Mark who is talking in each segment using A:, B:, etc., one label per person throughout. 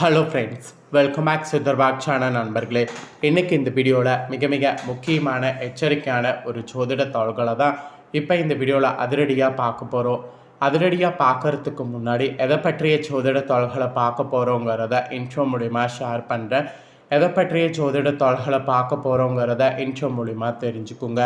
A: Hello friends welcome back சுதர்பாக் channel நண்பர்களே. இன்றைக்கி இந்த வீடியோவில் மிக மிக முக்கியமான எச்சரிக்கையான ஒரு ஜோதிட தாள்களை தான் இப்போ இந்த வீடியோவில் அதிரடியாக பார்க்க போகிறோம் அதிரடியாக பார்க்கறதுக்கு முன்னாடி எதை பற்றிய ஜோதிட தாள்களை பார்க்க போகிறோங்கிறத இன்ட்ரோ மூலிமா ஷேர் பண்ணுறேன் எதை பற்றிய ஜோதிட தாள்களை பார்க்க போகிறோங்கிறத இன்ட்ரோ மூலிமா தெரிஞ்சுக்குங்க.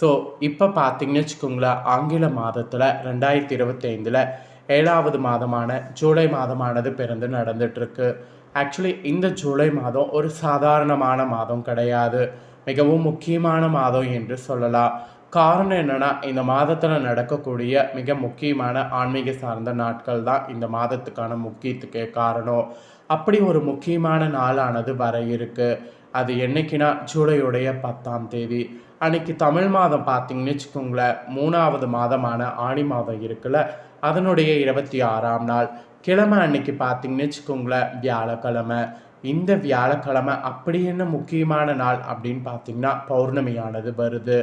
A: ஸோ இப்போ பார்த்தீங்கன்னு வச்சுக்கோங்களேன் ஆங்கில மாதத்தில் ரெண்டாயிரத்தி இருபத்தைந்தில் ஏழாவது மாதமான ஜூலை மாதமானது பிறந்து நடந்துட்டுருக்கு. ஆக்சுவலி இந்த ஜூலை மாதம் ஒரு சாதாரணமான மாதம் கிடையாது. மிகவும் முக்கியமான மாதம் என்று சொல்லலாம். காரணம் என்னென்னா இந்த மாதத்தில் நடக்கக்கூடிய மிக முக்கியமான ஆன்மீக சார்ந்த நாட்கள் தான் இந்த மாதத்துக்கான முக்கியத்துக்கே காரணம். அப்படி ஒரு முக்கியமான நாளானது வர இருக்கு. அது என்னைக்குன்னா ஜூலையுடைய பத்தாம் தேதி. அன்னைக்கு தமிழ் மாதம் பார்த்தீங்கன்னு வச்சுக்கோங்களேன் மூணாவது மாதமான ஆணி மாதம் இருக்குல்ல அதனுடைய இருபத்தி ஆறாம் நாள். கிழமை அன்னைக்கு பார்த்தீங்கன்னு வச்சுக்கோங்களேன் வியாழக்கிழமை. இந்த வியாழக்கிழமை அப்படி என்ன முக்கியமான நாள் அப்படின்னு பார்த்தீங்கன்னா பௌர்ணமியானது வருது.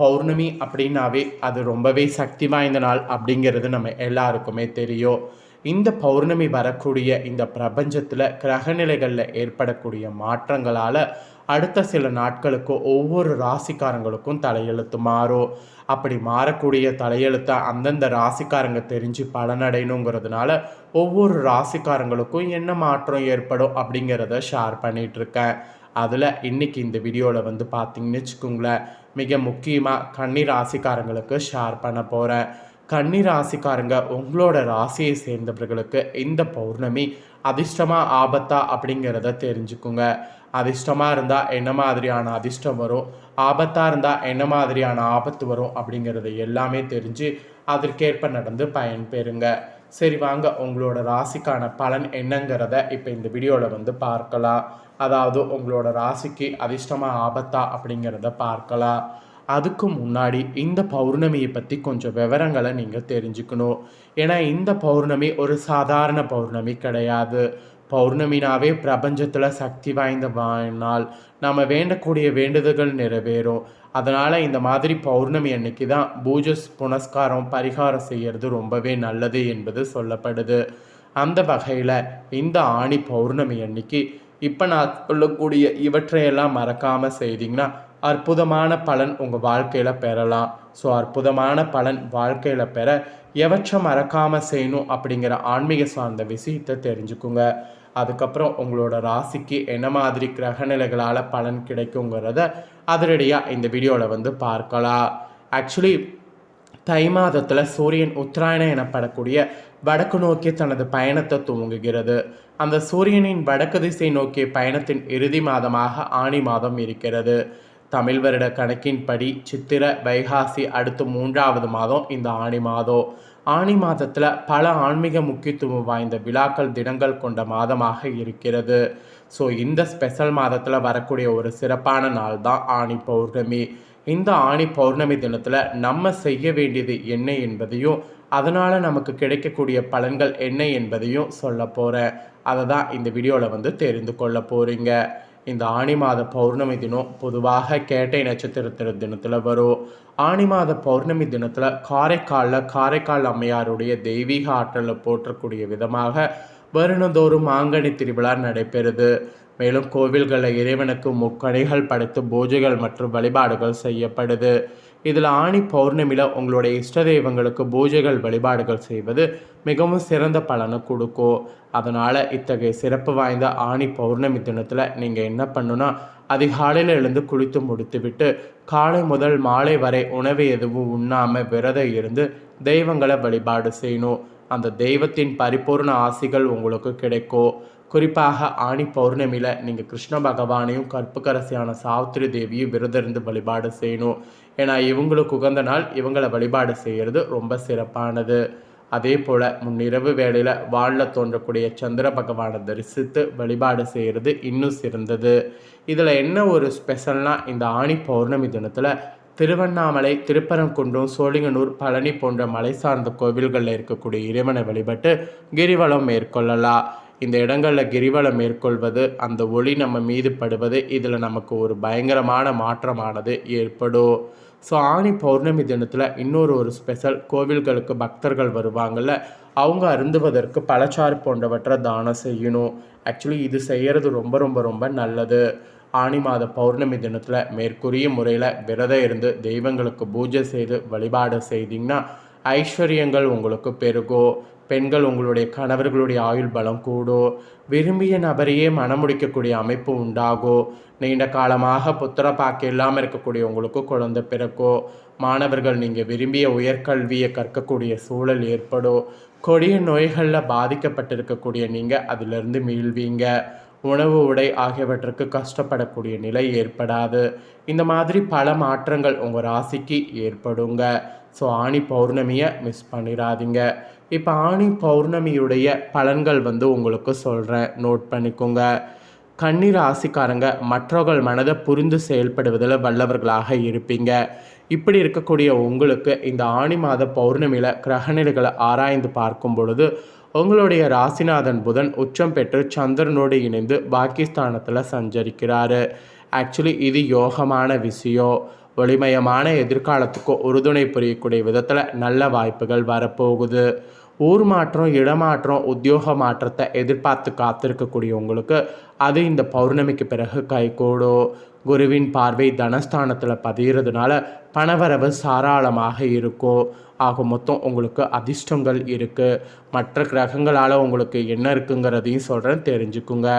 A: பௌர்ணமி அப்படின்னாவே அது ரொம்பவே சக்தி வாய்ந்த நாள் அப்படிங்கிறது நம்ம எல்லாருக்குமே தெரியும். இந்த பௌர்ணமி வரக்கூடிய இந்த பிரபஞ்சத்தில் கிரகநிலைகளில் ஏற்படக்கூடிய மாற்றங்களால் அடுத்த சில நாட்களுக்கு ஒவ்வொரு ராசிக்காரங்களுக்கும் தலையெழுத்து மாறும். அப்படி மாறக்கூடிய தலையெழுத்தை அந்தந்த ராசிக்காரங்க தெரிஞ்சு பலனடையணுங்கிறதுனால ஒவ்வொரு ராசிக்காரங்களுக்கும் என்ன மாற்றம் ஏற்படும் அப்படிங்கிறத ஷேர் பண்ணிகிட்ருக்கேன் அதில் இன்றைக்கி இந்த வீடியோவில் வந்து பார்த்தீங்கன்னு வச்சுக்கோங்களேன் மிக முக்கியமாக கன்னி ராசிக்காரங்களுக்கு ஷேர் பண்ண போகிறேன் கன்னி ராசிக்காரங்க உங்களோட ராசியை சேர்ந்தவர்களுக்கு இந்த பௌர்ணமி அதிர்ஷ்டமாக ஆபத்தா அப்படிங்கிறத தெரிஞ்சுக்குங்க. அதிர்ஷ்டமாக இருந்தால் என்ன மாதிரியான அதிர்ஷ்டம் வரும்? ஆபத்தாக இருந்தால் என்ன மாதிரியான ஆபத்து வரும் அப்படிங்கிறத எல்லாமே தெரிஞ்சு அதற்கேற்ப நடந்து பயன் பெறுங்க சரி வாங்க உங்களோட ராசிக்கான பலன் என்னங்கிறத இப்போ இந்த வீடியோவில் வந்து பார்க்கலாம். அதாவது உங்களோட ராசிக்கு அதிர்ஷ்டமாக ஆபத்தா அப்படிங்கிறத பார்க்கலாம். அதுக்கு முன்னாடி இந்த பௌர்ணமியை பற்றி கொஞ்சம் விவரங்களை நீங்கள் தெரிஞ்சுக்கணும். ஏன்னா இந்த பௌர்ணமி ஒரு சாதாரண பௌர்ணமி கிடையாது. பௌர்ணமினாவே பிரபஞ்சத்தில் சக்தி வாய்ந்த நாள். நம்ம வேண்டக்கூடிய வேண்டுதல்கள் நிறைவேறும். அதனால் இந்த மாதிரி பௌர்ணமி அன்னைக்கு தான் பூஜஸ் புனஸ்காரம் பரிகாரம் செய்கிறது ரொம்பவே நல்லது என்பது சொல்லப்படுது. அந்த வகையில் இந்த ஆணி பௌர்ணமி அன்னைக்கு இப்போ நான் சொல்லக்கூடிய இவற்றையெல்லாம் மறக்காமல் செய்தீங்கன்னா அற்புதமான பலன் உங்கள் வாழ்க்கையில் பெறலாம். ஸோ அற்புதமான பலன் வாழ்க்கையில் பெற எவற்றை மறக்காமல் செய்யணும் அப்படிங்கிற ஆன்மீக சார்ந்த விஷயத்தை தெரிஞ்சுக்குங்க. அதுக்கப்புறம் உங்களோட ராசிக்கு என்ன மாதிரி கிரகநிலைகளால் பலன் கிடைக்குங்கிறத அதிரடியாக இந்த வீடியோவில் வந்து பார்க்கலாம். ஆக்சுவலி தை மாதத்தில் சூரியன் உத்தராயணம் எனப்படக்கூடிய வடக்கு நோக்கி தனது பயணத்தை துவங்குகிறது. அந்த சூரியனின் வடக்கு திசை நோக்கிய பயணத்தின் இறுதி மாதமாக ஆணி மாதம் இருக்கிறது. தமிழ் வருட கணக்கின்படி சித்திர வைகாசி அடுத்து மூன்றாவது மாதம் இந்த ஆணி மாதம் ஆணி மாதத்தில் பல ஆன்மீக முக்கியத்துவம் வாய்ந்த விழாக்கள் தினங்கள் கொண்ட மாதமாக இருக்கிறது. ஸோ இந்த ஸ்பெஷல் மாதத்தில் வரக்கூடிய ஒரு சிறப்பான நாள் தான் ஆணி பௌர்ணமி. இந்த ஆணி பௌர்ணமி தினத்தில் நம்ம செய்ய வேண்டியது என்ன என்பதையும் அதனால் நமக்கு கிடைக்கக்கூடிய பலன்கள் என்ன என்பதையும் சொல்ல போகிறேன் அதை தான் இந்த வீடியோவில் வந்து தெரிந்து கொள்ள போகிறீங்க இந்த ஆணி மாத பௌர்ணமி தினம் பொதுவாக கேட்டை நட்சத்திரத்தின தினத்தில் வரும். ஆணி மாத பௌர்ணமி தினத்தில் காரைக்காலில் காரைக்கால் அம்மையாருடைய தெய்வீக ஆற்றலில் போற்றக்கூடிய விதமாக வருணந்தோறும் மாங்கனி திருவிழா நடைபெறுது. மேலும் கோவில்களில் இறைவனுக்கு முக்கணிகள் படைத்து பூஜைகள் மற்றும் வழிபாடுகள் செய்யப்படுது. இதில் ஆணி பௌர்ணமியில் உங்களுடைய இஷ்ட தெய்வங்களுக்கு பூஜைகள் வழிபாடுகள் செய்வது மிகவும் சிறந்த பலனை கொடுக்கும் அதனால் இத்தகைய சிறப்பு வாய்ந்த ஆணி பௌர்ணமி தினத்தில் நீங்கள் என்ன பண்ணுன்னா அதிகாலையில் எழுந்து குளித்து முடித்துவிட்டு காலை முதல் மாலை வரை உணவு எதுவும் உண்ணாமல் விரதம் இருந்து தெய்வங்களை வழிபாடு செய்யணும். அந்த தெய்வத்தின் பரிபூர்ண ஆசிகள் உங்களுக்கு கிடைக்கும் குறிப்பாக ஆணி பௌர்ணமியில் நீங்கள் கிருஷ்ண பகவானையும் கற்புக்கரசியான சாவித்திரி தேவியும் விரதிருந்து வழிபாடு செய்யணும். ஏன்னா இவங்களுக்கு உகந்த நாள் இவங்களை வழிபாடு செய்கிறது ரொம்ப சிறப்பானது. அதே போல் முன்னிரவு வேளையில் வாழில் தோன்றக்கூடிய சந்திர பகவானை தரிசித்து வழிபாடு செய்கிறது இன்னும் சிறந்தது. இதில் என்ன ஒரு ஸ்பெஷல்னால் இந்த ஆணி பௌர்ணமி தினத்தில் திருவண்ணாமலை திருப்பரங்குன்றம் சோழிங்கனூர் பழனி போன்ற மலை சார்ந்த கோவில்களில் இருக்கக்கூடிய இறைவனை வழிபட்டு கிரிவலம் மேற்கொள்ளலாம். இந்த இடங்களில் கிரிவலம் மேற்கொள்வது அந்த ஒளி நம்ம மீது படுவது இதில் நமக்கு ஒரு பயங்கரமான மாற்றமானது ஏற்படும் ஸோ ஆணி பௌர்ணமி தினத்தில் இன்னொரு ஒரு ஸ்பெஷல் கோவில்களுக்கு பக்தர்கள் வருவாங்கள்ல அவங்க அருந்துவதற்கு பழச்சாறு போன்றவற்றை தானம் செய்யணும். ஆக்சுவலி இது செய்கிறது ரொம்ப ரொம்ப ரொம்ப நல்லது. ஆனி மாத பௌர்ணமி தினத்தில் மேற்கூறிய முறையில் விரதம் இருந்து தெய்வங்களுக்கு பூஜை செய்து வழிபாடு செய்தீங்கன்னா ஐஸ்வர்யங்கள் உங்களுக்கு பெருகும் பெண்கள் உங்களுடைய கணவர்களுடைய ஆயுள் பலம் கூடும் விரும்பிய நபரையே மனமுடிக்கக்கூடிய அமைப்பு உண்டாகும் நீண்ட காலமாக புத்திர பாக்கு இல்லாமல் இருக்கக்கூடிய உங்களுக்கு குழந்தை பிறக்கோ மாணவர்கள் நீங்கள் விரும்பிய உயர்கல்வியை கற்கக்கூடிய சூழல் ஏற்படும் கொடிய நோய்களில் பாதிக்கப்பட்டிருக்கக்கூடிய நீங்கள் அதிலிருந்து மீள்வீங்க. உணவு உடை ஆகியவற்றுக்கு கஷ்டப்படக்கூடிய நிலை ஏற்படாது. இந்த மாதிரி பல மாற்றங்கள் உங்கள் ராசிக்கு ஏற்படுங்க. ஸோ ஆணி பௌர்ணமியை மிஸ் பண்ணிடாதீங்க. இப்போ ஆணி பௌர்ணமியுடைய பலன்கள் வந்து உங்களுக்கு சொல்கிறேன் நோட் பண்ணிக்கோங்க. கன்னி ராசிக்காரங்க மற்றவர்கள் மனதை புரிந்து செயல்படுவதில் வல்லவர்களாக இருப்பீங்க. இப்படி இருக்கக்கூடிய உங்களுக்கு இந்த ஆணி மாத பௌர்ணமியில் கிரகநிலைகளை ஆராய்ந்து பார்க்கும் பொழுது உங்களுடைய ராசிநாதன் புதன் உச்சம் பெற்று சந்திரனோடு இணைந்து பாகிஸ்தானத்தில் சஞ்சரிக்கிறாரு. ஆக்சுவலி இது யோகமான விஷயம். ஒளிமயமான எதிர்காலத்துக்கு உறுதுணை புரியக்கூடிய விதத்தில் நல்ல வாய்ப்புகள் வரப்போகுது. ஊர் மாற்றம் இடமாற்றம் உத்தியோக மாற்றத்தை எதிர்பார்த்து காத்திருக்கக்கூடிய உங்களுக்கு அது இந்த பௌர்ணமிக்கு பிறகு கைகூடும் குருவின் பார்வை தனஸ்தானத்தில் பதிகிறதுனால பணவரவு சாராளமாக இருக்கும். ஆக மொத்தம் உங்களுக்கு அதிர்ஷ்டங்கள் இருக்குது மற்ற கிரகங்களால் உங்களுக்கு என்ன இருக்குங்கிறதையும் சொல்கிறேன் தெரிஞ்சுக்குங்க.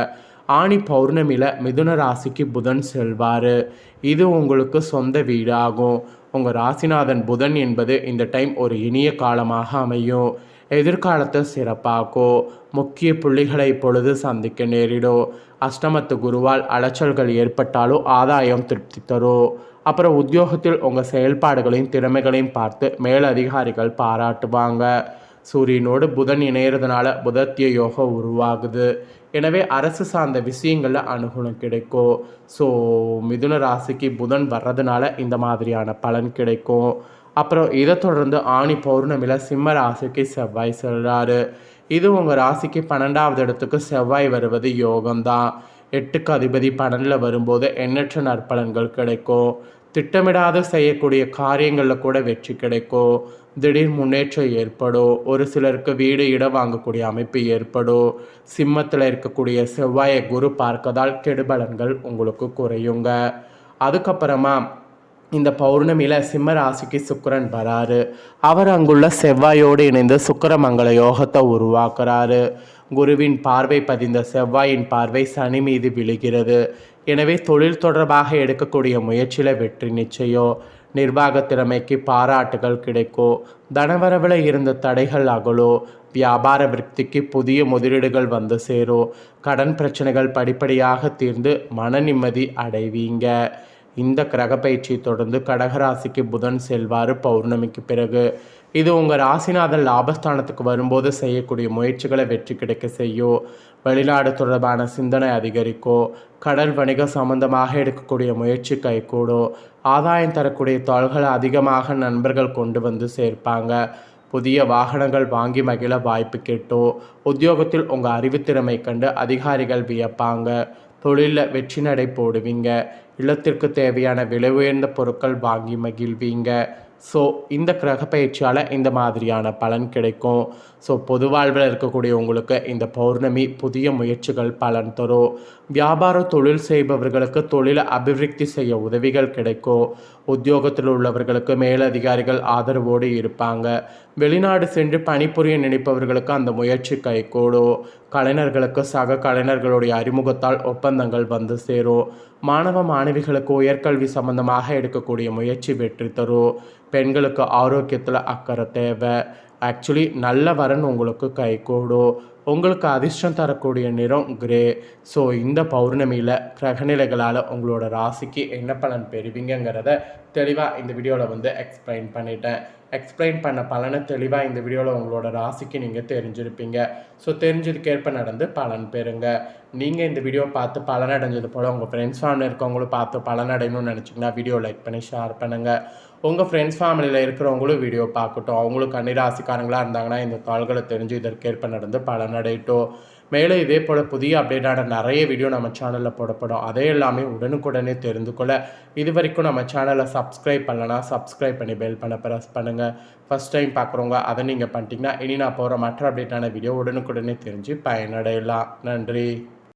A: ஆணி பௌர்ணமியில் மிதுன ராசிக்கு புதன் செல்வார். இது உங்களுக்கு சொந்த வீடாகும். உங்கள் ராசிநாதன் புதன் என்பது இந்த டைம் ஒரு இனிய காலமாக அமையும். எதிர்காலத்தை சிறப்பாக்கோ முக்கிய புள்ளிகளை இப்பொழுது சந்திக்க நேரிடும் அஷ்டமத்து குருவால் அலைச்சல்கள் ஏற்பட்டாலும் ஆதாயம் திருப்தி தரும் அப்புறம் உத்தியோகத்தில் உங்கள் செயல்பாடுகளையும் திறமைகளையும் பார்த்து மேலதிகாரிகள் பாராட்டுவாங்க. சூரியனோடு புதன் இணையிறதுனால புதத்திய யோகம் உருவாகுது. எனவே அரசு சார்ந்த விஷயங்களில் அனுகூலம் கிடைக்கும். ஸோ மிதுன ராசிக்கு புதன் வர்றதுனால இந்த மாதிரியான பலன் கிடைக்கும். அப்புறம் இதை தொடர்ந்து ஆணி பௌர்ணமியில் சிம்ம ராசிக்கு செவ்வாய் செல்கிறாரு இது உங்கள் ராசிக்கு பன்னெண்டாவது இடத்துக்கு செவ்வாய் வருவது யோகம்தான். எட்டுக்கு அதிபதி பன்னெண்டில் வரும்போது எண்ணற்ற நற்பலன்கள் கிடைக்கும். திட்டமிடாத செய்யக்கூடிய காரியங்களில் கூட வெற்றி கிடைக்கும். திடீர் முன்னேற்றம் ஏற்படும் ஒரு சிலருக்கு வீடு இடம் வாங்கக்கூடிய அமைப்பு ஏற்படும் சிம்மத்தில் இருக்கக்கூடிய செவ்வாயை குரு பார்க்கதால் கெடுபலன்கள் உங்களுக்கு குறையுங்க. அதுக்கப்புறமா இந்த பௌர்ணமியில் சிம்ம ராசிக்கு சுக்கரன் வராரு. அவர் அங்குள்ள செவ்வாயோடு இணைந்து சுக்கரமங்கல யோகத்தை உருவாக்குறாரு. குருவின் பார்வை பதிந்த செவ்வாயின் பார்வை சனி மீது விழுகிறது. எனவே தொழில் தொடர்பாக எடுக்கக்கூடிய முயற்சியில் வெற்றி நிச்சயம். நிர்வாக திறமைக்கு பாராட்டுகள் கிடைக்கும் தனவரவில் இருந்த தடைகள் அகலோ? வியாபார விருத்திக்கு புதிய முதலீடுகள் வந்து சேரும் கடன் பிரச்சனைகள் படிப்படியாக தீர்ந்து மன நிம்மதி அடைவீங்க. இந்த கிரகப்பயிற்சி தொடர்ந்து கடகராசிக்கு புதன் செல்வார் பௌர்ணமிக்கு பிறகு. இது உங்கள் ராசிநாதன் லாபஸ்தானத்துக்கு வரும்போது செய்யக்கூடிய முயற்சிகளை வெற்றி கிடைக்க செய்யும் வெளிநாடு தொடர்பான சிந்தனை அதிகரிக்கும் கடல் வணிக சம்பந்தமாக எடுக்கக்கூடிய முயற்சி கைகூடும் ஆதாயம் தரக்கூடிய தாள்களை அதிகமாக நண்பர்கள் கொண்டு வந்து சேர்ப்பாங்க. புதிய வாகனங்கள் வாங்கி மகிழ வாய்ப்பு கேட்டோம் உத்தியோகத்தில் உங்கள் அறிவுத்திறமை கண்டு அதிகாரிகள் வியப்பாங்க. தொழிலில் வெற்றி நடை போடுவீங்க. இல்லத்திற்கு தேவையான விலை உயர்ந்த பொருட்கள் வாங்கி மகிழ்வீங்க. ஸோ இந்த கிரக பயிற்சியால் இந்த மாதிரியான பலன் கிடைக்கும். ஸோ பொது வாழ்வில் இருக்கக்கூடிய உங்களுக்கு இந்த பௌர்ணமி புதிய முயற்சிகள் பலன் தரும். வியாபார தொழில் செய்பவர்களுக்கு தொழிலை அபிவிருத்தி செய்ய உதவிகள் கிடைக்கும். உத்தியோகத்தில் உள்ளவர்களுக்கு மேலதிகாரிகள் ஆதரவோடு இருப்பாங்க. வெளிநாடு சென்று பணிபுரிய நினைப்பவர்களுக்கு அந்த முயற்சி கைகூடும். கலைஞர்களுக்கு சக கலைஞர்களுடைய அறிமுகத்தால் ஒப்பந்தங்கள் வந்து சேரும். மாணவ மாணவிகளுக்கு உயர்கல்வி சம்பந்தமாக எடுக்கக்கூடிய முயற்சி வெற்றி தரும். பெண்களுக்கு ஆரோக்கியத்தில் அக்கறை தேவை. ஆக்சுவலி நல்ல வரன் உங்களுக்கு கைகூடும் உங்களுக்கு அதிர்ஷ்டம் தரக்கூடிய நிறம் கிரே ஸோ இந்த பௌர்ணமியில் கிரகநிலைகளால் உங்களோட ராசிக்கு என்ன பலன் பெறுவீங்கிறத தெளிவாக இந்த வீடியோவில் வந்து எக்ஸ்பிளைன் பண்ணிட்டேன். எக்ஸ்பிளைன் பண்ண பலனை தெளிவாக இந்த வீடியோவில் உங்களோட ராசிக்கு நீங்கள் தெரிஞ்சிருப்பீங்க. ஸோ தெரிஞ்சதுக்கேற்ப நடந்து பலன் பெறுங்க. நீங்கள் இந்த வீடியோ பார்த்து பலன் அடைஞ்சது போல் உங்கள் ஃப்ரெண்ட்ஸ் ஃபேமிலி இருக்கவங்களும் பார்த்து பலன் அடையணும்னு நினச்சிங்கன்னா வீடியோ லைக் பண்ணி ஷேர் பண்ணுங்கள் உங்கள் ஃப்ரெண்ட்ஸ் ஃபேமிலியில் இருக்கிறவங்களும் வீடியோ பார்க்கட்டும். அவங்களும் கன்னிராசிக்காரங்களாக இருந்தாங்கன்னா இந்த தாள்களை தெரிஞ்சு இதற்கேற்ப நடந்து பலனடையட்டும். மேலே இதே போல் புதிய அப்டேட்டான நிறைய வீடியோ நம்ம சேனலில் போடப்படும். அதே எல்லாமே உடனுக்குடனே தெரிந்து கொள்ள. இது வரைக்கும் நம்ம சேனலை சப்ஸ்கிரைப் பண்ணலன்னா சப்ஸ்கிரைப் பண்ணி பெல் பண்ண ப்ரெஸ் பண்ணுங்கள் ஃபஸ்ட் டைம் பார்க்குறவங்க அதை நீங்கள் பண்ணிட்டீங்கன்னா இனி நான் போகிற மற்ற அப்டேட்டான வீடியோ உடனுக்குடனே தெரிஞ்சு பயனடையலாம். நன்றி.